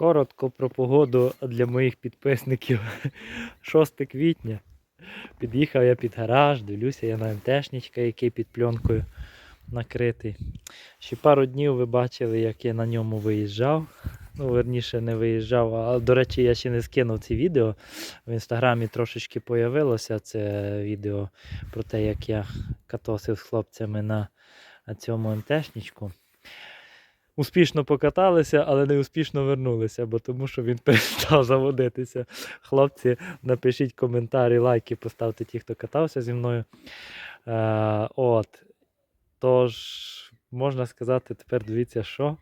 Коротко про погоду для моїх підписників. 6 квітня. Під'їхав я під гараж, дивлюся я на МТшничка, який під пленкою накритий. Ще пару днів ви бачили, як я на ньому виїжджав. Ну, верніше, не виїжджав. А до речі, я ще не скинув ці відео. В інстаграмі трошечки появилося це відео про те, як я катосив з хлопцями на цьому МТшничку. Успішно покаталися, але не успішно вернулися, бо тому що він перестав заводитися. Хлопці, напишіть коментарі, лайки, поставте ті, хто катався зі мною. Е, от. Тож, можна сказати, тепер дивіться, що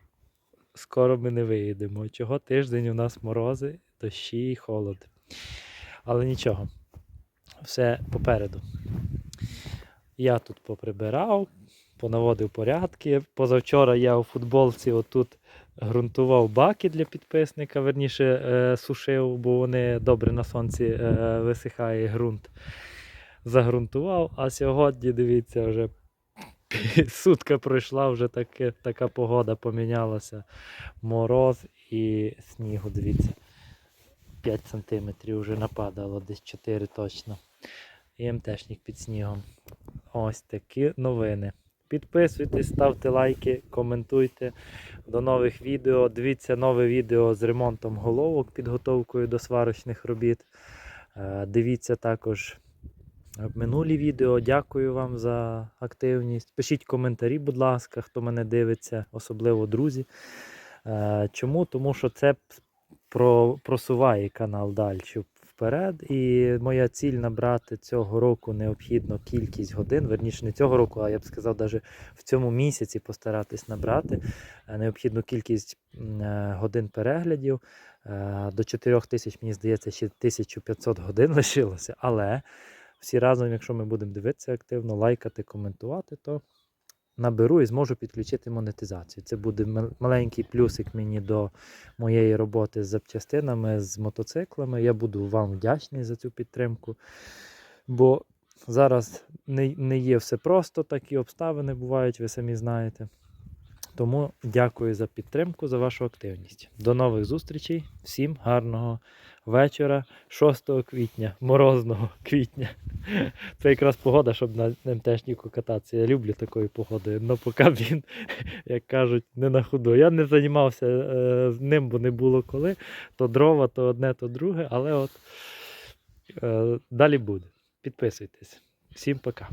скоро ми не виїдемо. Чого тиждень у нас морози, дощі і холод. Але нічого, все попереду. Я тут поприбирав, понаводив порядки. Позавчора я у футболці отут ґрунтував баки для підписника, верніше е, сушив, бо вони добре на сонці е, висихає ґрунт. Загрунтував, а сьогодні, дивіться, вже сутка пройшла, вже таке, така погода помінялася. Мороз і снігу, дивіться. 5 см вже нападало, десь 4 точно. І МТшник під снігом. Ось такі новини. Підписуйтесь, ставте лайки, коментуйте. До нових відео. Дивіться нове відео з ремонтом головок, підготовкою до сварочних робіт. Е, Дивіться також минулі відео. Дякую вам за активність. Пишіть коментарі, будь ласка, хто мене дивиться, особливо друзі. Е, Чому? Тому що це просуває канал далі вперед. І моя ціль набрати цього року необхідно кількість годин. Верніше не цього року, а я б сказав, навіть в цьому місяці постаратись набрати е, необхідну кількість е, годин переглядів. Е, До 4 тисяч, мені здається, ще 1500 годин лишилося. Але всі разом, якщо ми будемо дивитися активно, лайкати, коментувати, то наберу і зможу підключити монетизацію. Це буде маленький плюсик мені до моєї роботи з запчастинами, з мотоциклами. Я буду вам вдячний за цю підтримку. Бо зараз не, не є все просто, такі обставини бувають, ви самі знаєте. Тому дякую за підтримку, за вашу активність. До нових зустрічей. Всім гарного вечора 6 квітня, морозного квітня. Це якраз погода, щоб на МТшнику кататися. Я люблю такою погодою. але поки він, як кажуть, не на ходу. Я не займався е, ним, бо не було коли. То дрова, то одне, то друге. Але от е, далі буде. Підписуйтесь. Всім пока.